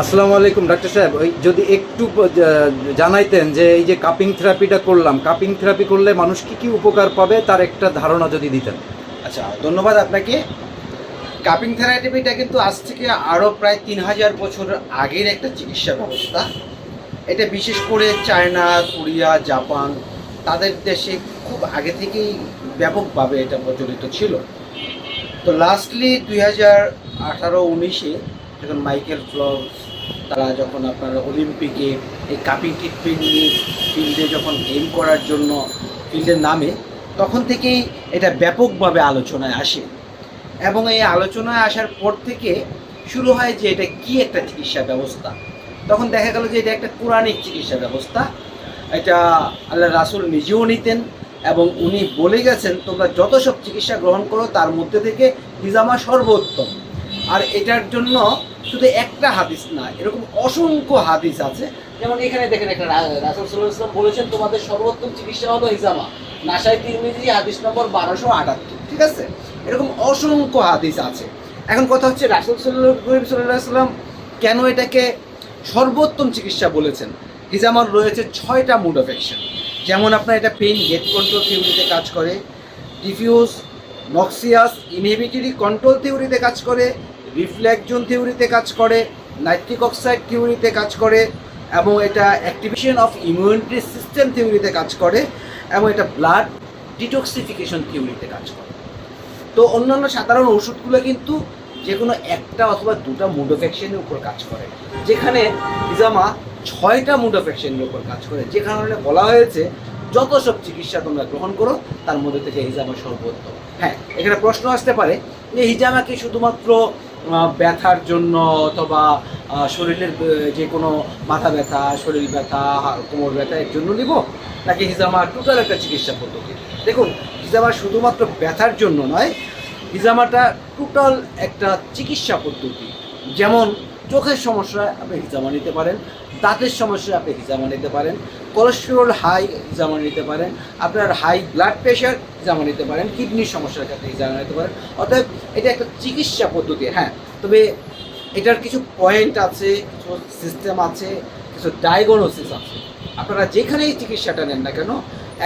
আসসালামু আলাইকুম, ডাক্তার সাহেব। ওই যদি একটু জানাইতেন যে এই যে কাপিং থেরাপিটা করলাম কাপিং থেরাপি করলে মানুষ কি কি উপকার পাবে তার একটা ধারণা যদি দিতেন। আচ্ছা ধন্যবাদ আপনাকে। কাপিং থেরাপিটা কিন্তু আজ থেকে আরও প্রায় তিন হাজার বছর আগের একটা চিকিৎসা ব্যবস্থা। এটা বিশেষ করে চায়না, কোরিয়া, জাপান, তাদের দেশে খুব আগে থেকেই ব্যাপকভাবে এটা প্রচলিত ছিল। তো লাস্টলি দুই হাজার আঠারো, উনিশে যখন মাইকেল ফ্লপস তারা যখন আপনার অলিম্পিকে এই কাপিং ট্রিটমেন্ট নিয়ে ফিল্ডে যখন গেম করার জন্য ফিল্ডের নামে, তখন থেকেই এটা ব্যাপকভাবে আলোচনায় আসে। এবং এই আলোচনায় আসার পর থেকে শুরু হয় যে এটা কি একটা চিকিৎসা ব্যবস্থা। তখন দেখা গেল যে এটা একটা পুরাণিক চিকিৎসা ব্যবস্থা। এটা আল্লাহ রাসুল নিজেও নিতেন এবং উনি বলে গেছেন, তোমরা যত সব চিকিৎসা গ্রহণ করো, তার মধ্যে থেকে হিজামা সর্বোত্তম। আর এটার জন্য শুধু একটা হাদিস না, এরকম অসংখ্য হাদিস আছে। যেমন এখানে দেখেন একটা রাসূল বলেছেন, তোমাদের সর্বোত্তম চিকিৎসা হলো হিজামা নাসাই তিরমিজি, হাদিস নম্বর বারোশো আটাত্তর, ঠিক আছে? এরকম অসংখ্য হাদিস আছে। এখন কথা হচ্ছে, রাসুল সাল্লাহ সাল্লাম কেন এটাকে সর্বোত্তম চিকিৎসা বলেছেন? হিজামার রয়েছে ছয়টা মুড অফ যেমন আপনার এটা পেইন গেট কন্ট্রোল থিওরিতে কাজ করে ডিফিউজ নক্সিয়াস ইনহিবিটরি কন্ট্রোল থিওরিতে কাজ করে রিফ্লেকশন থিওরিতে কাজ করে, নাইট্রিক অক্সাইড থিওরিতে কাজ করে, এবং এটা অ্যাক্টিভেশন অফ ইমিউনিটি সিস্টেম থিওরিতে কাজ করে, এবং এটা ব্লাড ডিটক্সিফিকেশন থিওরিতে কাজ করে। তো অন্যান্য সাধারণ ওষুধগুলো কিন্তু যে কোনো একটা অথবা দুটা মুড অফ অ্যাকশনের উপর কাজ করে। যেখানে ইজামা ছয়টা মুড অফ অ্যাকশনের উপর কাজ করে। যে কারণে বলা হয়েছে, যত সব চিকিৎসা তোমরা গ্রহণ করো, তার মধ্যে থেকে হিজামা সর্বোত্তম। হ্যাঁ এখানে প্রশ্ন আসতে পারে, যে হিজামা কি শুধুমাত্র ব্যথার জন্য অথবা শরীরের যে কোনো মাথা ব্যথা, শরীর ব্যথা কোমর ব্যথা, এর জন্য নিব? নাকি হিজামা টোটাল একটা চিকিৎসা পদ্ধতি? দেখুন, হিজামা শুধুমাত্র ব্যথার জন্য নয়, হিজামাটা টোটাল একটা চিকিৎসা পদ্ধতি। যেমন চোখের সমস্যায় আপনি হিজামা নিতে পারেন, দাঁতের সমস্যায় আপনি হিজামা নিতে পারেন কোলেস্টেরল হাই হিজামা নিতে পারেন, আপনার হাই ব্লাড প্রেশার হিজামা নিতে পারেন কিডনির সমস্যার ক্ষেত্রে হিজামা নিতে পারেন। অর্থাৎ এটা একটা চিকিৎসা পদ্ধতি হ্যাঁ। তবে এটার কিছু পয়েন্ট আছে, কিছু সিস্টেম আছে, কিছু ডায়াগনোসিস আছে। আপনারা যেখানেই চিকিৎসাটা নেন না কেন,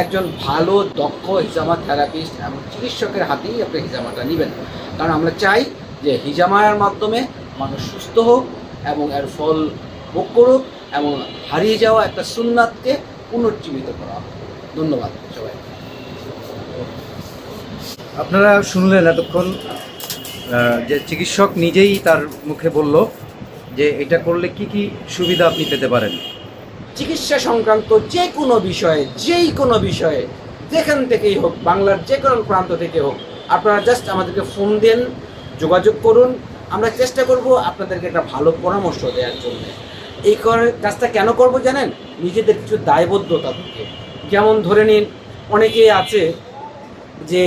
একজন ভালো, দক্ষ হিজামা থেরাপিস্ট এবং চিকিৎসকের হাতেই আপনি হিজামাটা নেবেন। কারণ আমরা চাই যে হিজামার মাধ্যমে মানুষ সুস্থ হোক এবং এর ফল ভোগ করুক এবং হারিয়ে যাওয়া একটা সুন্নাতকে পুনর্জীবিত করা হোক। ধন্যবাদ সবাই আপনারা শুনলেন এতক্ষণ যে চিকিৎসক নিজেই তার মুখে বলল যে এটা করলে কি কি সুবিধা আপনি পেতে পারেন। চিকিৎসা সংক্রান্ত যে কোনো বিষয়ে যেই কোনো বিষয়ে যেখান থেকেই হোক বাংলার যে কোনো প্রান্ত থেকে হোক আপনারা জাস্ট আমাদেরকে ফোন দেন যোগাযোগ করুন আমরা চেষ্টা করব আপনাদেরকে একটা ভালো পরামর্শ দেওয়ার জন্য। এই কাজটা কেন করব জানেন? নিজেদের কিছু দায়বদ্ধতা থেকে। যেমন ধরে নিন, অনেকেই আছে যে,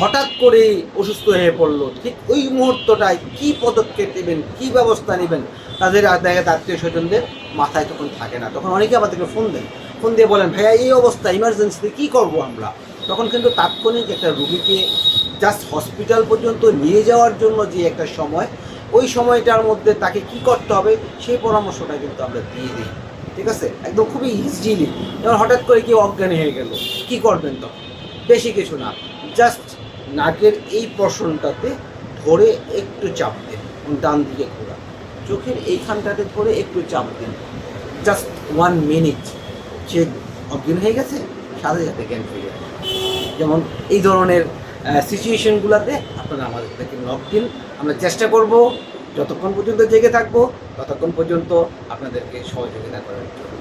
হঠাৎ করে অসুস্থ হয়ে পড়ল। ঠিক ওই মুহূর্তটায় কি পদক্ষেপ নেবেন, কি ব্যবস্থা নেবেন? তাদের দেখা আত্মীয় স্বজনদের মাথায় তখন থাকে না। তখন অনেকে আমাদেরকে ফোন দেন। ফোন দিয়ে বলেন, ভাইয়া, এই অবস্থা ইমার্জেন্সিতে কী করব আমরা? তখন কিন্তু তাৎক্ষণিক একটা রুগীকে জাস্ট হসপিটাল পর্যন্ত নিয়ে যাওয়ার জন্য যে একটা সময়, ওই সময়টার মধ্যে তাকে কি করতে হবে, সেই পরামর্শটা কিন্তু আমরা দিয়ে দিই। ঠিক আছে? একদম খুবই ইজিলি যেমন হঠাৎ করে কেউ অজ্ঞান হয়ে গেল, কি করবেন তখন? বেশি কিছু না। জাস্ট নাকের এই পশনটাতে ধরে একটু চাপ দিন, ডান দিকে ঘোরা চোখের এইখানটাতে ধরে একটু চাপ দিন। জাস্ট ওয়ান মিনিট সে অজ্ঞান হয়ে গেছে, সাথে সাথে জ্ঞান ফিরে আসে। যেমন এই ধরনের সিচুয়েশনগুলোতে আপনারা আমাদের থেকে লক দিন আমরা চেষ্টা করব যতক্ষণ পর্যন্ত জেগে থাকব, ততক্ষণ পর্যন্ত আপনাদেরকে সহযোগিতা করার জন্য।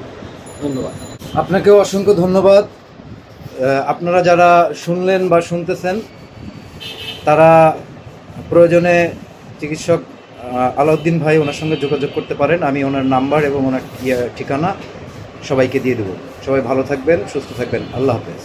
ধন্যবাদ। আপনাকেও অসংখ্য ধন্যবাদ। আপনারা যারা শুনলেন বা শুনতেছেন, তারা প্রয়োজনে চিকিৎসক আলাউদ্দিন ভাই ওনার সঙ্গে যোগাযোগ করতে পারেন। আমি ওনার নাম্বার এবং ওনার ঠিকানা সবাইকে দিয়ে দেবো। সবাই ভালো থাকবেন, সুস্থ থাকবেন। আল্লাহ হাফেজ।